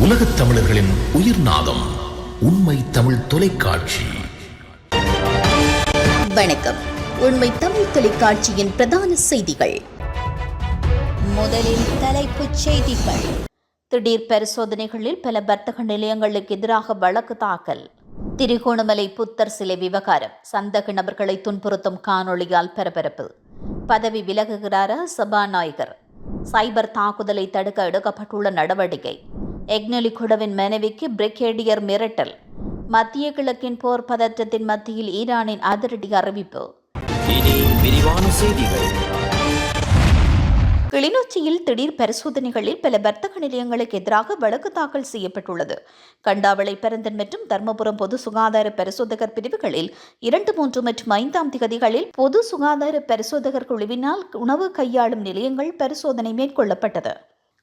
உலகத் தமிழர்களின் உயிர் நாதம் உண்மை தமிழ் தொலைக்காட்சி. வணக்கம். உண்மை தமிழ் தொலைக்காட்சியின் பிரதான செய்திகள். முதலில் தலைப்புச் செய்திகள். திடீர் பரிசோதனைகளில் பல வர்த்தக நிலையங்களுக்கு எதிராக வழக்கு தாக்கல். திரிகோணமலை புத்தர் சிலை விவகாரம். சந்தக நபர்களை துன்புறுத்தும் காணொளியால் பரபரப்பு. பதவி விலகுகிறாரா சபாநாயகர். சைபர் தாக்குதலை தடுக்க எடுக்கப்பட்டுள்ள நடவடிக்கை. எக்னலி குடவின் மனைவிக்கு பிரிகேடியர் மிரட்டல். மத்திய கிழக்கின் போர் பதற்றத்தின் மத்தியில் ஈரானின் அதிரடி அறிவிப்பு. கிளிநொச்சியில் திடீர் பரிசோதனைகளில் பல வர்த்தக நிலையங்களுக்கு எதிராக வழக்கு தாக்கல் செய்யப்பட்டுள்ளது. கண்டாவளை பெருந்தன் மற்றும் தர்மபுரம் பொது சுகாதார பரிசோதகர் பிரிவுகளில் இரண்டு மூன்று மற்றும் ஐந்தாம் திகதிகளில் பொது சுகாதார பரிசோதகர் குழுவினால் உணவு கையாளும் நிலையங்கள் பரிசோதனை மேற்கொள்ளப்பட்டது.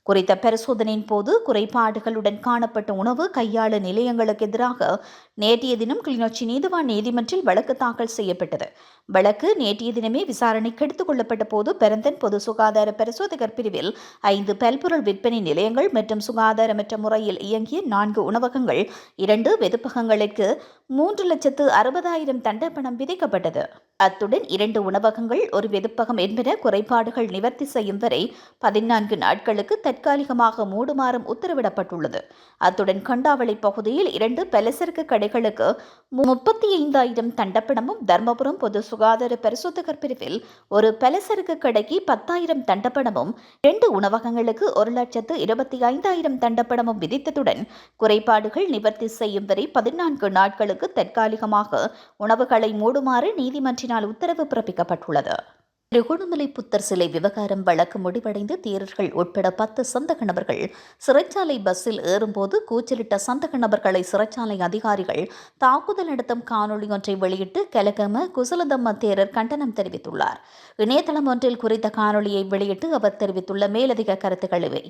குறித்த பரிசோதனையின் போது குறைபாடுகளுடன் காணப்பட்ட உணவு கையாள நிலையங்களுக்கு எதிராக நேற்றைய தினம் கிளிநொச்சி நீதிவான் நீதிமன்றில் வழக்கு தாக்கல் செய்யப்பட்டது. வழக்கு நேற்றைய தினமே விசாரணைக்கு எடுத்துக் கொள்ளப்பட்ட போது பெருந்தன் பொது சுகாதார பரிசோதகர் பிரிவில் ஐந்து பல்பொருள் விற்பனை நிலையங்கள் மற்றும் சுகாதாரமற்ற முறையில் இயங்கிய நான்கு உணவகங்கள் இரண்டு வெதுப்பகங்களுக்கு மூன்று லட்சத்து அறுபதாயிரம் தண்டப்பணம் விதிக்கப்பட்டது. அத்துடன் இரண்டு உணவகங்கள் ஒரு வெதுப்பகம் என்பன குறைபாடுகள் நிவர்த்தி செய்யும் வரை பதினான்கு நாட்களுக்கு தற்காலிகமாக மூடுமாறும் உத்தரவிடப்பட்டுள்ளது. அத்துடன் கண்டாவளி பகுதியில் இரண்டு பலசரக்கு கடைகளுக்கு முப்பத்தி ஐந்தாயிரம் தண்டப்பணமும் தர்மபுரம் பொது சுகாதார பரிசோதகர் பிரிவில் ஒரு பலசரக்கு கடைக்கு பத்தாயிரம் தண்டப்பணமும் இரண்டு உணவகங்களுக்கு ஒரு லட்சத்து இருபத்தி ஐந்தாயிரம் தண்டப்பணமும் விதித்ததுடன் குறைபாடுகள் நிவர்த்தி செய்யும் வரை பதினான்கு நாட்களுக்கு தற்காலிகமாக உணவுகளை மூடுமாறு நீதிமன்ற நீதிமன்றினால் உத்தரவு பிறப்பிக்கப்பட்டுள்ளது. திருகோணமலை புத்தர் சிலை விவகாரம் வழக்கு முடிவடைந்து தேரர்கள் உட்பட பத்து சந்தக நபர்கள் சிறைச்சாலை பஸ்ஸில் ஏறும்போது கூச்சலிட்ட சந்தக நபர்களை சிறைச்சாலை அதிகாரிகள் தாக்குதல் நடத்தும் காணொலி ஒன்றை வெளியிட்டு கலகம குசலதம்ம தேரர் கண்டனம் தெரிவித்துள்ளார். இணையதளம் ஒன்றில் குறித்த காணொலியை வெளியிட்டு அவர் தெரிவித்துள்ள மேலதிக கருத்துக்கள் இவை.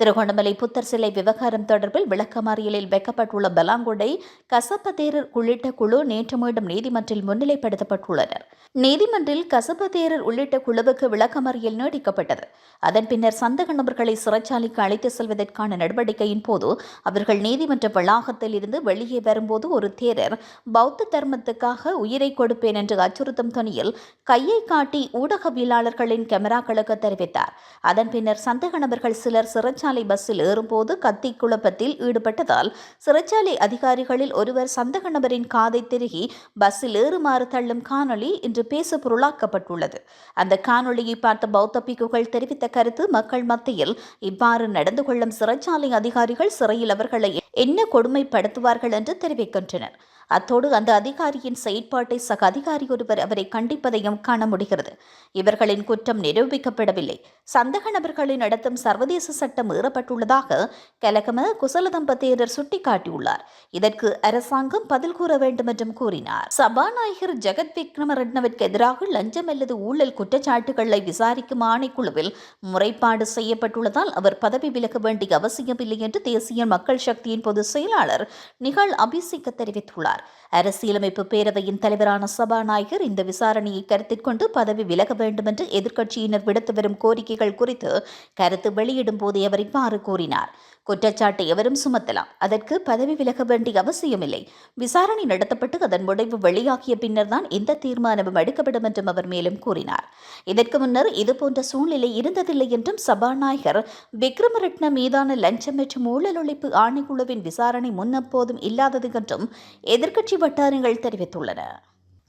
திருகோணமலை புத்தர் சிலை விவகாரம் தொடர்பில் விளக்கமறியலில் வைக்கப்பட்டுள்ள பலாங்குடை கசப்பதேரர் உள்ளிட்ட குழு நேற்று மீண்டும் நீதிமன்றில் முன்னிலைப்படுத்தப்பட்டுள்ளனர். நீதிமன்றில் கசப்பதேரர் உள்ளிட்ட குழுவுக்கு விளக்கமறியல் நீடிக்கப்பட்டது. அதன் பின்னர் சந்தக நபர்களை சிறைச்சாலைக்கு அழைத்து செல்வதற்கான நடவடிக்கையின் போது அவர்கள் நீதிமன்ற வளாகத்தில் இருந்து வெளியே வரும்போது ஒரு தேரர் பௌத்த தர்மத்துக்காக உயிரை கொடுப்பேன் என்று அச்சுறுத்தும் துணியில் கையை காட்டி ஊடகவியலாளர்களின் கேமராக்களுக்கு தெரிவித்தார். அதன் பின்னர் சந்தக நபர்கள் சிலர் சிறைச்சாலை பஸ்ஸில் ஏறும்போது கத்தி குழப்பத்தில் ஈடுபட்டதால் சிறைச்சாலை அதிகாரிகளில் ஒருவர் சந்தக நபரின் காதை திருகி பஸ்ஸில் ஏறுமாறு தள்ளும் காணொளி இன்று பேசு பொருளாக்கப்பட்டுள்ளது அந்த காணொளியை பார்த்த பௌத்த பிக்குகள் தெரிவித்த கருத்து மக்கள் மத்தியில் இவ்வாறு நடந்து கொள்ளும் சிறைச்சாலை அதிகாரிகள் சிறையில் அவர்களை என்ன கொடுமைப்படுத்துவார்கள் என்று தெரிவிக்கின்றனர். அத்தோடு அந்த அதிகாரியின் செயற்பாட்டை சக அதிகாரி ஒருவர் அவரை கண்டிப்பதையும் காண முடிகிறது. இவர்களின் குற்றம் நிரூபிக்கப்படவில்லை. சந்தக நபர்களின் நடத்தும் சர்வதேச சட்டம் மீறப்பட்டுள்ளதாக கலகம குசலதம்பத்தேரர் சுட்டிக்காட்டியுள்ளார். இதற்கு அரசாங்கம் பதில் கூற வேண்டும் என்றும் கூறினார். சபாநாயகர் ஜெகத் விக்ரமரட்னவிற்கு எதிராக லஞ்சம் அல்லது ஊழல் குற்றச்சாட்டுகளை விசாரிக்கும் ஆணைக்குழுவில் முறைப்பாடு செய்யப்பட்டுள்ளதால் அவர் பதவி விலக வேண்டிய அவசியமில்லை என்று தேசிய மக்கள் சக்தியின் பொதுச் செயலாளர் நிகழ் அபிசிக்க தெரிவித்துள்ளார். அரசியலமைப்பு பேரவையின் தலைவரான சபாநாயகர் இந்த விசாரணையை கருத்தில் கொண்டு பதவி விலக வேண்டும் என்று எதிர்க்கட்சியினர் விடுத்து வரும் கோரிக்கைகள் குறித்து கருத்து வெளியிடும் போதே அவர் இவ்வாறு கூறினார். குற்றச்சாட்டை எவரும் சுமத்தலாம். அதற்கு பதவி விலக வேண்டிய அவசியமில்லை. விசாரணை நடத்தப்பட்டு அதன் முடிவு வெளியாகிய பின்னர் தான் இந்த தீர்மானமும் எடுக்கப்படும் என்றும் அவர் மேலும் கூறினார். இதற்கு முன்னர் இதுபோன்ற சூழ்நிலை இருந்ததில்லை என்றும் சபாநாயகர் விக்ரமரட்ன மீதான லஞ்சம் மற்றும் ஊழல் ஒழிப்பு ஆணைக்குழுவின் விசாரணை முன்னப்போதும் இல்லாதது என்றும் எதிர்க்கட்சி வட்டாரங்கள் தெரிவித்துள்ளன.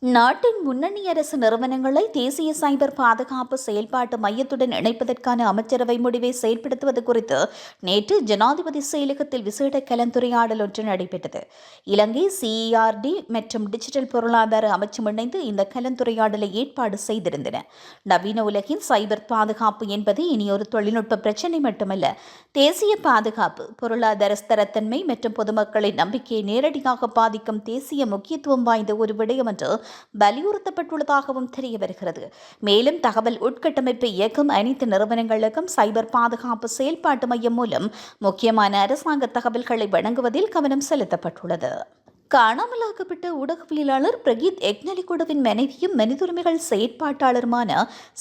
நாட்டின் முன்னணி அரசு நிறுவனங்களை தேசிய சைபர் பாதுகாப்பு செயல்பாட்டு மையத்துடன் இணைப்பதற்கான அமைச்சரவை முடிவை செயல்படுத்துவது குறித்து நேற்று ஜனாதிபதி செயலகத்தில் விசேட கலந்துரையாடல் ஒன்று நடைபெற்றது. இலங்கை சிஇஆர்டி மற்றும் டிஜிட்டல் பொருளாதார அமைச்சம் இணைந்து இந்த கலந்துரையாடலை ஏற்பாடு செய்திருந்தன. நவீன உலகின் சைபர் பாதுகாப்பு என்பது இனி ஒரு தொழில்நுட்ப பிரச்சினை மட்டுமல்ல தேசிய பாதுகாப்பு பொருளாதார ஸ்திரத்தன்மை மற்றும் பொதுமக்களின் நம்பிக்கையை நேரடியாக பாதிக்கும் தேசிய முக்கியத்துவம் வாய்ந்த ஒரு விடயம் என்று வலியுறுத்தப்பட்டுள்ளதாகவும் தெரிய வருகிறது. மேலும் தகவல் உட்கட்டமைப்பை இயக்கும் அனைத்து நிறுவனங்களுக்கும் சைபர் பாதுகாப்பு செயல்பாட்டு மையம் மூலம் முக்கியமான அரசாங்க தகவல்களை வழங்குவதில் கவனம் செலுத்தப்பட்டுள்ளது. காணாமலாக்கப்பட்ட ஊடகவியலாளர் பிரகீத் எக்னலிகொடவின் மனைவியும் மனிதுரிமைகள் செயற்பாட்டாளருமான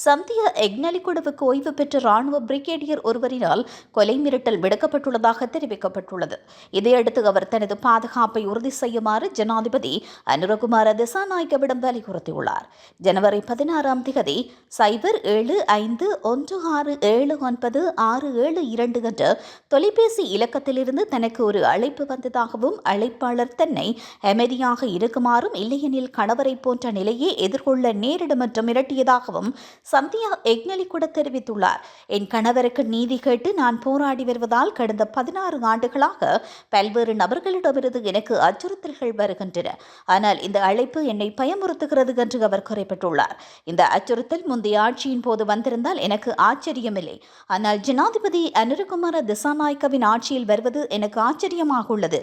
சந்தியா எக்னலிகொடவுக்கு ஓய்வு பெற்ற ராணுவ பிரிகேடியர் ஒருவரினால் கொலை மிரட்டல் விடுக்கப்பட்டுள்ளதாக தெரிவிக்கப்பட்டுள்ளது. இதையடுத்து அவர் தனது பாதுகாப்பை உறுதி செய்யுமாறு ஜனாதிபதி அனுரகுமார திசாநாயக்கவிடம் வலியுறுத்தியுள்ளார். ஜனவரி பதினாறாம் திகதி சைபர் ஏழு ஐந்து ஒன்று ஆறு ஏழு ஒன்பது ஆறு ஏழு இரண்டு என்ற தொலைபேசி இலக்கத்திலிருந்து தனக்கு ஒரு அழைப்பு வந்ததாகவும் அழைப்பாளர் தன்னை அமைதியாக இருக்குமாறும் இல்லையெனில் கணவரை போன்ற நிலையை எதிர்கொள்ள நேரிடும் என்று மிரட்டியதாகவும் சந்தியா எக்னலி கூட தெரிவித்துள்ளார். என் கணவருக்கு நீதி கேட்டு நான் போராடி வருவதால் கடந்த பதினாறு ஆண்டுகளாக பல்வேறு நபர்களிடமிருந்து எனக்கு அச்சுறுத்தல்கள் வருகின்றன. ஆனால் இந்த அழைப்பு என்னை பயமுறுத்துகிறது என்று அவர் குறிப்பிட்டுள்ளார். இந்த அச்சுறுத்தல் முந்தைய ஆட்சியின் போது வந்திருந்தால் எனக்கு ஆச்சரியமில்லை. ஆனால் ஜனாதிபதி அனுரகுமார திசாநாயக்கவின் ஆட்சியில் வருவது எனக்கு ஆச்சரியமாக உள்ளது.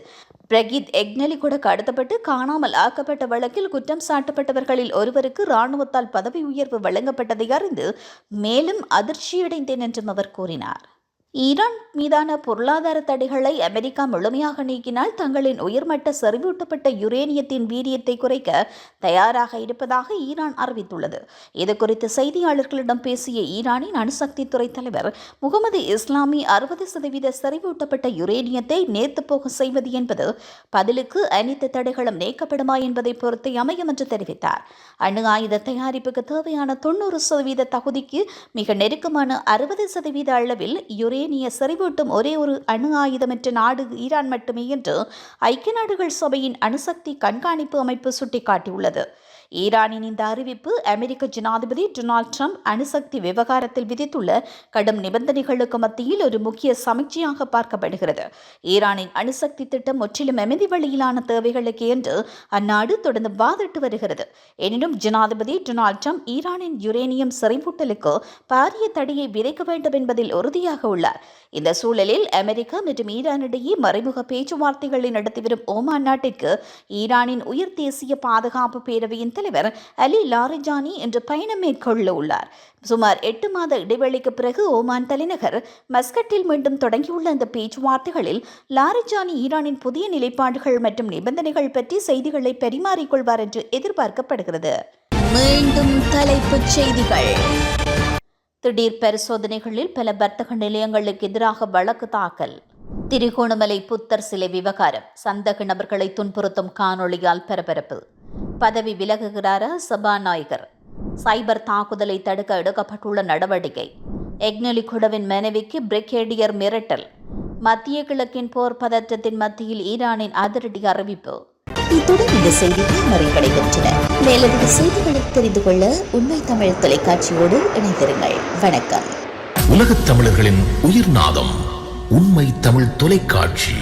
பிரகீத் எக்னலி கூட கடத்தப்பட்டு காணாமல் ஆக்கப்பட்ட வழக்கில் குற்றம் சாட்டப்பட்டவர்களில் ஒருவருக்கு இராணுவத்தால் பதவி உயர்வு வழங்கப்பட்டதை அறிந்து மேலும் அதிர்ச்சியடைந்தேன் என்றும் அவர் கூறினார். ஈரான் மீதான பொருளாதார தடைகளை அமெரிக்கா முழுமையாக நீக்கினால் தங்களின் உயர்மட்ட செறிவூட்டப்பட்ட யுரேனியத்தின் வீரியத்தை குறைக்க தயாராக இருப்பதாக ஈரான் அறிவித்துள்ளது. இதுகுறித்து செய்தியாளர்களிடம் பேசிய ஈரானின் அணுசக்தித்துறை தலைவர் முகமது இஸ்லாமி அறுபது சதவீத செறிவூட்டப்பட்ட யுரேனியத்தை நேர்த்து போக செய்வது என்பது பதிலுக்கு அனைத்து தடைகளும் நீக்கப்படுமா என்பதை பொறுத்து அமையும் என்று தெரிவித்தார். அணு ஆயுத தயாரிப்புக்கு தேவையான தொண்ணூறு சதவீத தகுதிக்கு மிக நெருக்கமான அறுபது சதவீத அளவில் யுரேனிய செறிவூட்டும் ஒரே ஒரு அணு ஆயுதமற்ற நாடு ஈரான் மட்டுமே என்று ஐக்கிய நாடுகள் சபையின் அணுசக்தி கண்காணிப்பு அமைப்பு சுட்டிக்காட்டியுள்ளது. ஈரானின் இந்த அறிவிப்பு அமெரிக்க ஜனாதிபதி டொனால்ட் ட்ரம்ப் அணுசக்தி விவகாரத்தில் விதித்துள்ள கடும் நிபந்தனைகளுக்கு மத்தியில் ஒரு முக்கிய சமீட்சையாக பார்க்கப்படுகிறது. ஈரானின் அணுசக்தி திட்டம் முற்றிலும் அமைதி வழியிலான தேவைகளுக்கு என்று அந்நாடு தொடர்ந்து வாதிட்டு வருகிறது. எனினும் ஜனாதிபதி டொனால்ட் ட்ரம்ப் ஈரானின் யுரேனியம் செறிவூட்டலுக்கு பாரிய தடையை விதைக்க வேண்டும் என்பதில் உறுதியாக உள்ளார். இந்த சூழலில் அமெரிக்கா மற்றும் ஈரானிடையே மறைமுக பேச்சுவார்த்தைகளை நடத்தி வரும் ஓமான் நாட்டிற்கு ஈரானின் உயர் தேசிய பாதுகாப்பு பேரவையின் தலைவர் அலி லாரிஜானி இன்று பயணம் மேற்கொள்ள உள்ளார். சுமார் எட்டு மாத இடைவெளிக்கு பிறகு ஓமான் தலைநகர் மஸ்கட்டில் மீண்டும் தொடங்கியுள்ள இந்த பேச்சுவார்த்தைகளில் லாரிஜானி ஈரானின் புதிய நிலைப்பாடுகள் மற்றும் நிபந்தனைகள் பற்றி செய்திகளை பரிமாறிக்கொள்வார் என்று எதிர்பார்க்கப்படுகிறது. மீண்டும் தலைப்புச் செய்திகள். திடீர் பரிசோதனைகளில் பல வர்த்தக நிலையங்களுக்கு எதிராக வழக்கு தாக்கல். திரிகோணமலை புத்தர் சிலை விவகாரம். சந்தக நபர்களை துன்புறுத்தும் காணொளியால் பரபரப்பு. பதவி விலகுகிறாரா சபாநாயகர். சைபர் தாக்குதலை தடுக்க எடுக்கப்பட்டுள்ள நடவடிக்கை. எக்னலி குடவின் மனைவிக்கு பிரிகேடியர் மிரட்டல். மத்திய கிழக்கின் போர் பதற்றத்தின் மத்தியில் ஈரானின் அதிரடி அறிவிப்பு. இத்துடன் இந்த செய்திகள் நிறைவடைகின்றன. மேலதிக செய்திகளை தெரிந்து கொள்ள உண்மை தமிழ் தொலைக்காட்சியோடு இணைந்திருங்கள். வணக்கம். உலகத் தமிழர்களின் உயிர்நாதம் உண்மை தமிழ் தொலைக்காட்சி.